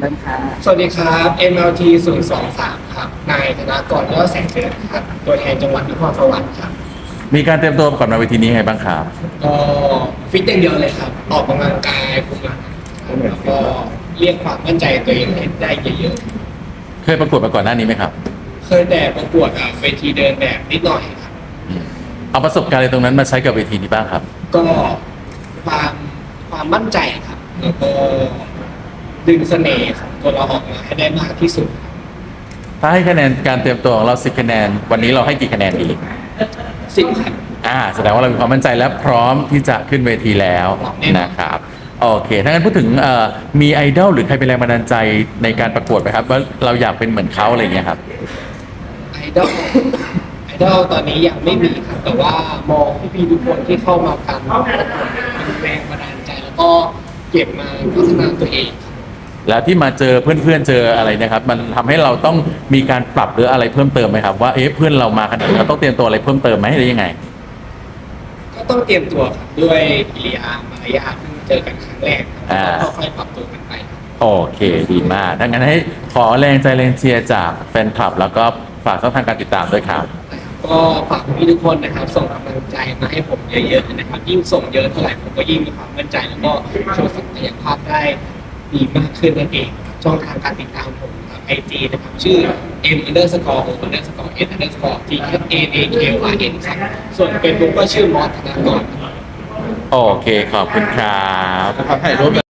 เริ่มค่ะสวัสดีครับ MLT 023 ครับ นายธนากรยอดแสงเดือนครับ ตัวแทนจังหวัดนครสวรรค์ครับ มีการเตรียมตัวก่อนมาเวทีนี้ไงบ้างครับ ก็ฟิตอย่างเดียวเลยครับ ออกกำลังกายคุมอาหารครับแล้วก็เรียกความมั่นใจตัวเองให้ได้เยอะเคยประกวดมาก่อนหน้านี้ไหมครับ ๆ เคยแต่ประกวดอะเวทีเดินแบบนิดหน่อยครับอืมเอาประสบการณ์อะไรตรงนั้นมาใช้กับเวทีนี้บ้างครับ ก็ความความมั่นใจครับแล้วก็ ดึงเสน่ห์ของตัวเราออกมาให้ได้มากที่สุด ถ้าให้คะแนนการเตรียมตัวของเราสิบคะแนน วันนี้เราให้กี่คะแนนดีสิบครับ อ่า แสดงว่าเรามีความมั่นใจและพร้อมที่จะขึ้นเวทีแล้วแน่นอนนะครับโอเคถ้างั้นพูดถึงเอ่อมีไอดอลหรือใครเป็นแรงบันดาลใจในการประกวดไหมครับว่าเราอยากเป็นเหมือนเขาอะไรอย่างเงี้ยครับไอดอลไอดอลตอนนี้ยังไม่มีครับแต่ว่ามองพี่ๆทุกคนที่เข้ามาการประกวดเป็นแรงบันดาลใจแล้วก็เก็บมาพัฒนาตัวเองครับ แล้วที่มาเจอเพื่อนๆเจออะไรนะครับ มันทำให้เราต้องมีการปรับหรืออะไรเพิ่มเติมไหมครับ ว่าเอ๊ะเพื่อนเรามาขนาดนี้เราต้องเตรียมตัวอะไรเพิ่มเติมไหมหรือยังไง ก็ต้องเตรียมตัวครับด้วยกิริยามารยาทเพิ่งเจอกันครั้งแรกครับอ่าแล้วก็ค่อยๆปรับตัวกันไปครับโอเคดีมากดังนั้นให้ขอแรงใจแรงเชียร์จากแฟนคลับ แล้วก็ฝากช่องทางการติดตามด้วยครับก็ฝากพี่ทุกคนนะครับ ส่งกำลังใจมาให้ผมเยอะๆนะครับยิ่งส่งเยอะเท่าไหร่ผมก็ยิ่งมีความมั่นใจแล้วก็โชว์ศักยภาพได้ ดีมากขึ้นนั่นเองครับช่องทางการติดตามผมไอจีนะครับ ชื่อ m underscore o underscore n underscore t s a a k y n ครับส่วนเป็นบุ๊กก็ชื่อมอสธนากรครับโอเคขอบคุณครับ ถ่ายรูป